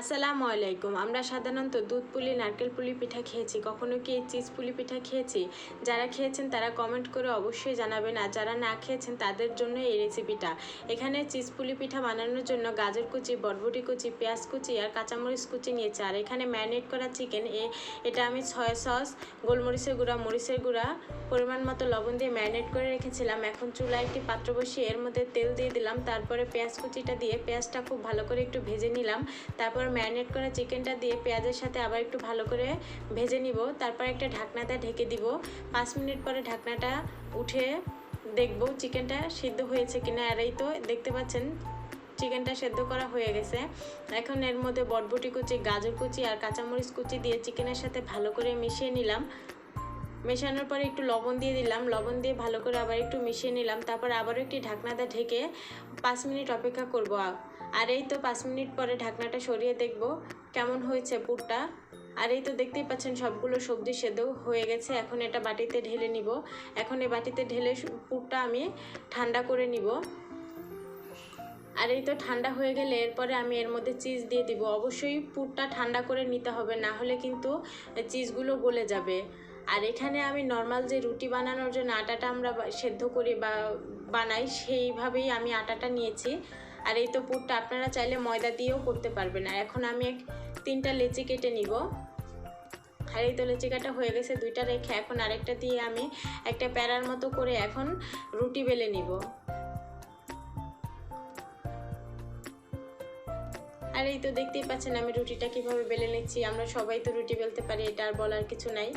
আসসালামু আলাইকুম। আমরা সাধারণত দুধ পুলি, নারকেল পুলি পিঠা খেয়েছি। কখনো কি চিজ পুলি পিঠা খেয়েছি? যারা খেয়েছেন তারা কমেন্ট করে অবশ্যই জানাবেন। আর যারা না খেয়েছেন তাদের জন্য এই রেসিপিটা এখানে চিজ পুলি পিঠা বানানোর জন্য গাজর কুচি বটবটি কুচি, পেঁয়াজ কুচি আর কাঁচামরিচ কুচি নিয়েছি। আর এখানে ম্যারিনেট করা চিকেন, এ, এটা আমি ছয় সস গোলমরিচের গুঁড়া, মরিচের গুঁড়া, পরিমাণ মতো লবণ দিয়ে ম্যারিনেট করে রেখেছিলাম। এখন চুলায় একটি পাত্র বসিয়ে এর মধ্যে তেল দিয়ে দিলাম। তারপরে পেঁয়াজ কুচিটা দিয়ে পেঁয়াজটা খুব ভালো করে একটু ভেজে নিলাম। তারপর ম্যারিনেট করা চিকেনটা দিয়ে পেঁয়াজের সাথে আবার একটু ভালো করে ভেজে নিব। তারপর একটা ঢাকনাতে ঢেকে দিব। পাঁচ মিনিট পরে ঢাকনাটা উঠে দেখব চিকেনটা সিদ্ধ হয়েছে কিনা। আর এই তো দেখতে পাচ্ছেন, চিকেনটা সেদ্ধ করা হয়ে গেছে। এখন এর মধ্যে বটবটি কুচি, গাজর কুচি আর কাঁচামরিচ কুচি দিয়ে চিকেনের সাথে ভালো করে মিশিয়ে নিলাম। মেশানোর পরে একটু লবণ দিয়ে দিলাম। লবণ দিয়ে ভালো করে আবার একটু মিশিয়ে নিলাম। তারপর আবারও একটি ঢাকনাতে ঢেকে পাঁচ মিনিট অপেক্ষা করব। আর এই তো পাঁচ মিনিট পরে ঢাকনাটা সরিয়ে দেখব। কেমন হয়েছে পুরটা? আর এই তো দেখতেই পাচ্ছেন সবগুলো সবজি সেদ্ধ হয়ে গেছে। এখন এটা বাটিতে ঢেলে নিব। এখন এই বাটিতে ঢেলে পুরটা আমি ঠান্ডা করে নিব। আর এই তো ঠান্ডা হয়ে গেলে এরপরে আমি এর মধ্যে চিজ দিয়ে দিব। অবশ্যই পুরটা ঠান্ডা করে নিতে হবে, না হলে কিন্তু চিজগুলো গলে যাবে। আর এখানে আমি নর্মাল যে রুটি বানানোর জন্য আটাটা আমরা সেদ্ধ করি বা বানাই, সেইভাবেই আমি আটাটা নিয়েছি। আর এই তো পুরটা আপনারা চাইলে ময়দা দিয়েও করতে পারবেন। আর এখন আমি এক তিনটা লেচি কেটে নিব। আর এই তো লেচি কাটা হয়ে গেছে দুইটা রেখে এখন আরেকটা দিয়ে আমি একটা প্যারার মতো করে এখন রুটি বেলে নিব। আর এই তো দেখতেই পাচ্ছেন আমি রুটিটা কীভাবে বেলে নিচ্ছি। আমরা সবাই তো রুটি বেলতে পারি, এটা আর বলার কিছু নাই।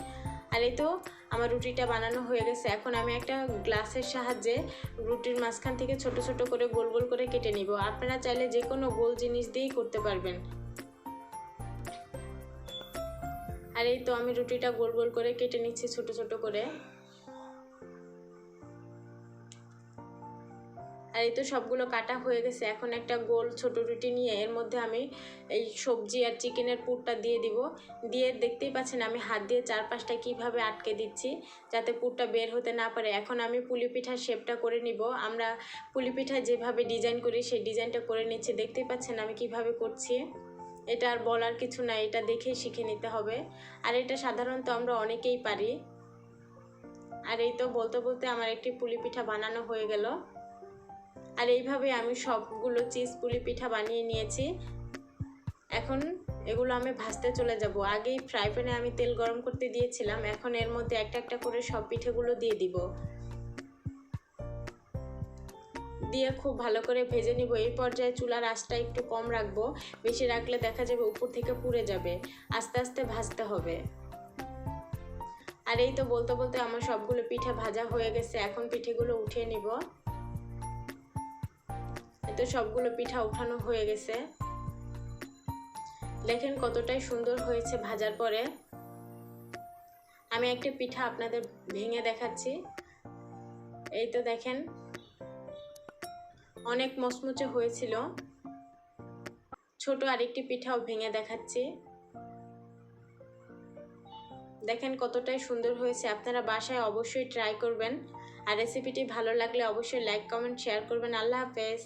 আর এই তো আমার রুটিটা বানানো হয়ে গেছে। এখন আমি একটা গ্লাসের সাহায্যে রুটির মাঝখান থেকে ছোট ছোট করে গোল গোল করে কেটে নিব। আপনারা চাইলে যে কোনো গোল জিনিস দিয়েই করতে পারবেন। আর এই তো আমি রুটিটা গোল গোল করে কেটে নিচ্ছি ছোট ছোট করে। আর এই তো সবগুলো কাটা হয়ে গেছে। এখন একটা গোল ছোট রুটি নিয়ে এর মধ্যে আমি এই সবজি আর চিকেনের পুরটা দিয়ে দিব। দিয়ে দেখতেই পাচ্ছেন আমি হাত দিয়ে চারপাশটা কীভাবে আটকে দিচ্ছি যাতে পুরটা বের হতে না পারে। এখন আমি পুলি পিঠার শেপটা করে নিব। আমরা পুলি পিঠা যেভাবে ডিজাইন করি, সেই ডিজাইনটা করে নিচ্ছি। দেখতেই পাচ্ছেন আমি কীভাবে করছি। এটা আর বলার কিছু না এটা দেখেই শিখে নিতে হবে। আর এটা সাধারণত আমরা অনেকেই পারি। আর এই তো বলতে বলতে আমার একটি পুলি পিঠা বানানো হয়ে গেল। আর এইভাবে আমি সবগুলো চিজ পুলি পিঠা বানিয়ে নিয়েছি। এখন এগুলো আমি ভাজতে চলে যাব। আগেই ফ্রাই প্যানে আমি তেল গরম করতে দিয়েছিলাম। এখন এর মধ্যে একটা একটা করে সব পিঠেগুলো দিয়ে দিব। দিয়ে খুব ভালো করে ভেজে নিব। এই পর্যায়ে চুলার আঁচটা একটু কম রাখব। বেশি রাখলে দেখা যাবে উপর থেকে পুড়ে যাবে। আস্তে আস্তে ভাজতে হবে। আর এই তো বলতে বলতে আমার সবগুলো পিঠে ভাজা হয়ে গেছে। এখন পিঠেগুলো উঠিয়ে নিব। তো সবগুলো পিঠা উঠানো হয়ে গেছে। দেখেন কতটাই সুন্দর হয়েছে ভাজার পরে। আমি একটা পিঠা আপনাদের ভেঙে দেখাচ্ছি। এই তো দেখেন, অনেক মচমচে হয়েছিল। ছোট আরেকটি পিঠাও ভেঙে দেখাচ্ছি। দেখেন কতটাই সুন্দর হয়েছে, আপনারা বাসায় অবশ্যই ট্রাই করবেন। আর রেসিপিটি ভালো লাগলে অবশ্যই লাইক, কমেন্ট, শেয়ার করবেন। আল্লাহ হাফেজ।